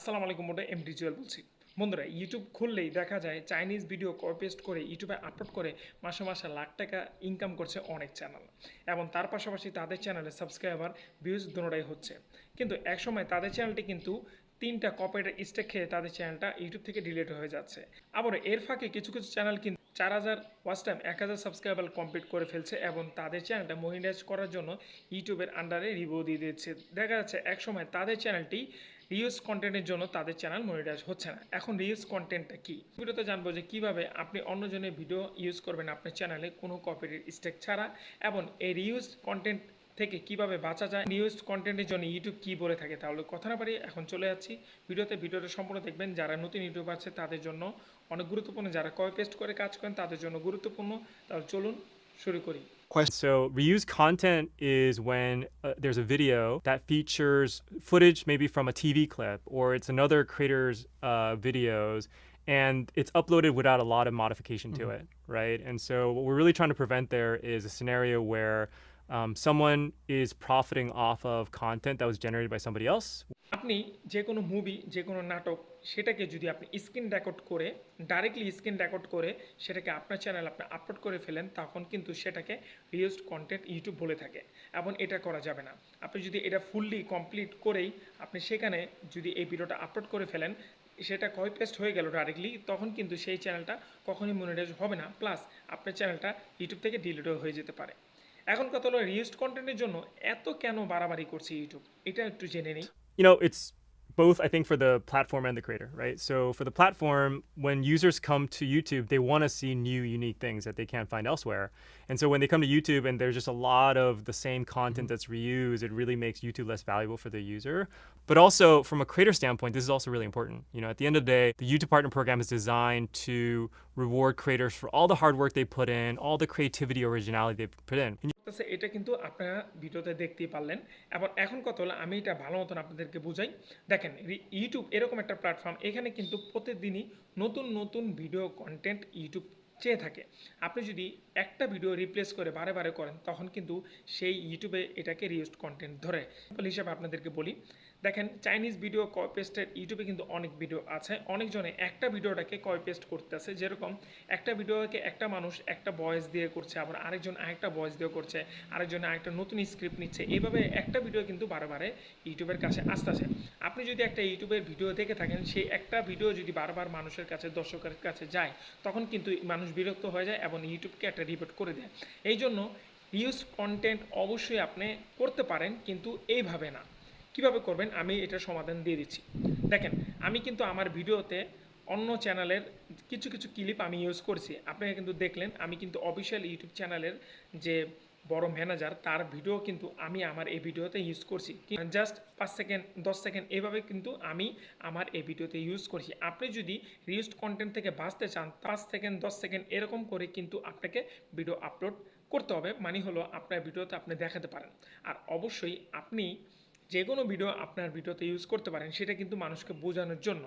আসসালামু আলাইকুম, মোটা এমডি জুয়েল বলছি। বন্ধুরা ইউটিউব খুললেই দেখা যায় চাইনিজ ভিডিও পেস্ট করে ইউটিউবে আপলোড করে মাসে মাসে লাখ টাকা ইনকাম করছে অনেক চ্যানেল এবং তার পাশাপাশি তাদের চ্যানেলে সাবস্ক্রাইবার ভিউজ দুটোটাই হচ্ছে। কিন্তু একসময় তাদের চ্যানেলটি কিন্তু তিনটা কপিরাইট স্টেক খেয়ে তাদের চ্যানেলটা ইউটিউব থেকে ডিলিট হয়ে যাচ্ছে। আবার এর ফাঁকে কিছু কিছু চ্যানেল কিন্তু চার হাজার ওয়াচ টাইম এক হাজার সাবস্ক্রাইবার কমপ্লিট করে ফেলছে এবং তাদের চ্যানেলটা মনিটাইজ করার জন্য ইউটিউবের আন্ডারে রিভিউ দিয়ে দিচ্ছে। দেখা যাচ্ছে একসময় তাদের চ্যানেলটি রিউজ কন্টেন্টের জন্য তাদের চ্যানেল মনিটাইজ হচ্ছে না। এখন রিউজ কন্টেন্টটা কি? ভিডিওতে জানব যে কীভাবে আপনি অন্যজনের ভিডিও ইউজ করবেন আপনার চ্যানেলে কোনো কপিরাইট স্টেক ছাড়া এবং এই রিউজ কন্টেন্ট থেকে কীভাবে বাঁচা যায় নিউজ কন্টেন্টের জন্য ইউটিউব কি বলে থাকে তাহলে কথা না পারি এখন চলে যাচ্ছি। ভিডিওতে ভিডিওটা সম্পূর্ণ দেখবেন। যারা নতুন ইউটিউব আছে তাদের জন্য অনেক গুরুত্বপূর্ণ। যারা কয় পেস্ট করে কাজ করেন তাদের জন্য গুরুত্বপূর্ণ। তাহলে চলুন শুরু করি। So, reused content is when uh, there's a video that features footage maybe from a TV clip or it's another creator's uh, videos and it's uploaded without a lot of modification to it, right? And so, what we're really trying to prevent there is a scenario where um, someone is profiting off of content that was generated by somebody else আপনি যে কোনো movie যে কোনো নাটক সেটাকে যদি আপনি screen record করে ডাইরেক্টলি স্ক্রিন রেকর্ড করে সেটাকে আপনার চ্যানেল আপনি আপলোড করে ফেলেন তখন কিন্তু সেটাকে রিউজড কন্টেন্ট ইউটিউব বলে থাকে এবং এটা করা যাবে না। আপনি যদি এটা ফুললি কমপ্লিট করেই আপনি সেখানে যদি এই ভিডিওটা আপলোড করে ফেলেন সেটা কয় পেস্ট হয়ে গেল ডাইরেক্টলি তখন কিন্তু সেই চ্যানেলটা কখনোই মনিটাইজ হবে না। প্লাস আপনার চ্যানেলটা ইউটিউব থেকে ডিলিটও হয়ে যেতে পারে। এখন কথা হলো রিউজড কন্টেন্টের জন্য এত কেন বাড়াবাড়ি করছে ইউটিউব এটা একটু জেনে নিই। You know, both, I think, for the platform and the creator, right? So for the platform, when users come to YouTube, they want to see new, unique things that they can't find elsewhere. And so when they come to YouTube and there's just a lot of the same content mm-hmm. that's reused, it really makes YouTube less valuable for the user. But also, from a creator standpoint, this is also really important. You know, at the end of the day, the YouTube Partner Program is designed to reward creators for all the hard work they put in, all the creativity, originality they put in. এটা কিন্তু আপনারা ভিডিওতে দেখতেই পারলেন এবং এখন কত হলো আমি এটা ভালো মতন আপনাদেরকে বুঝাই দেখেন ইউটিউব এরকম একটা প্ল্যাটফর্ম এখানে কিন্তু প্রতিদিনই নতুন নতুন ভিডিও কন্টেন্ট ইউটিউব চেয়ে থাকে। আপনি যদি একটা ভিডিও রিপ্লেস করে বারে বারে করেন, তখন কিন্তু সেই ইউটিউবে এটাকে রিউজড কন্টেন্ট ধরে। হিসাবে আপনাদেরকে বলি, দেখেন চাইনিজ ভিডিও কয় পেস্টের ইউটিউবে কিন্তু অনেক ভিডিও আছে। অনেকজনে একটা ভিডিওটাকে কয় পেস্ট করতেছে, যেরকম একটা ভিডিওকে একটা মানুষ একটা ভয়েস দিয়ে করছে, আবার আরেকজন আরেকটা ভয়েস দিয়ে করছে, আরেকজন আরেকটা নতুন স্ক্রিপ্ট নিচ্ছে। এইভাবে একটা ভিডিও কিন্তু বারে বারে ইউটিউবের কাছে আসতেছে। আপনি যদি একটা ইউটিউবের ভিডিও দেখে থাকেন, সেই একটা ভিডিও যদি বারবার মানুষের কাছে, দর্শকের কাছে যায়, তখন কিন্তু মানুষ বিরক্ত হয়ে যায় এবং ইউটিউবকে একটা রিপোর্ট করে দেয়। এই জন্য রিউজ কন্টেন্ট অবশ্যই আপনি করতে পারেন, কিন্তু এইভাবে না। কীভাবে করবেন? আমি এটা সমাধান দিয়ে দিচ্ছি। দেখেন, আমি কিন্তু আমার ভিডিওতে অন্য চ্যানেলের কিছু কিছু ক্লিপ আমি ইউজ করছি। আপনারা কিন্তু দেখলেন, আমি কিন্তু অফিসিয়াল ইউটিউব চ্যানেলের যে বড় ম্যানেজার তার ভিডিও কিন্তু আমি আমার এই ভিডিওতে ইউজ করছি। জাস্ট পাঁচ সেকেন্ড দশ সেকেন্ড এভাবে কিন্তু আমি আমার এই ভিডিওতে ইউজ করছি। আপনি যদি রিউজড কন্টেন্ট থেকে বাঁচতে চান, পাঁচ সেকেন্ড দশ সেকেন্ড এরকম করে কিন্তু আপনাকে ভিডিও আপলোড করতে হবে। মানে হলো আপনার ভিডিওতে আপনি দেখাতে পারেন। আর অবশ্যই আপনি যে কোনো ভিডিও আপনার ভিডিওতে ইউজ করতে পারেন, সেটা কিন্তু মানুষকে বোঝানোর জন্য।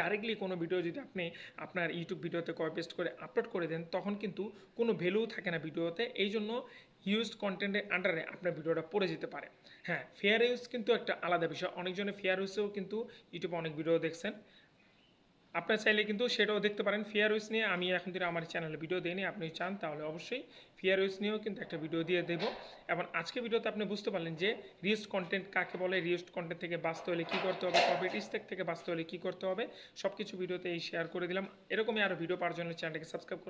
ডাইরেক্টলি কোনো ভিডিও যদি আপনি আপনার ইউটিউব ভিডিওতে কপি পেস্ট করে আপলোড করে দেন, তখন কিন্তু কোনো ভ্যালু থাকে না ভিডিওতে এই জন্য ইউজড কন্টেন্টের আন্ডারে আপনার ভিডিওটা পড়ে যেতে পারে। হ্যাঁ ফেয়ার ইউজ কিন্তু একটা আলাদা বিষয়। অনেকজনে ফেয়ার ইউজেও কিন্তু ইউটিউবে অনেক ভিডিও দেখছেন। আপনার চাইলে কিন্তু সেটাও দেখতে পারেন। ফিয়ার উইস নিয়ে আমি এখন থেকে আমার চ্যানেলে ভিডিও দিইনি আপনি চান তাহলে অবশ্যই ফিয়ার উইস নিয়েও কিন্তু একটা ভিডিও দিয়ে দেবো। এবং আজকে ভিডিওতে আপনি বুঝতে পারলেন যে রিস্ট কন্টেন্ট কাকে বলে রিস্ট কন্টেন্ট থেকে বাঁচতে হলে কী করতে হবে প্রফিট স্টেক থেকে বাঁচতে হলে কী করতে হবে সব কিছু ভিডিওতে এই শেয়ার করে দিলাম। এরকমই আরও ভিডিও পাওয়ার জন্য চ্যানেলটাকে সাবস্ক্রাইব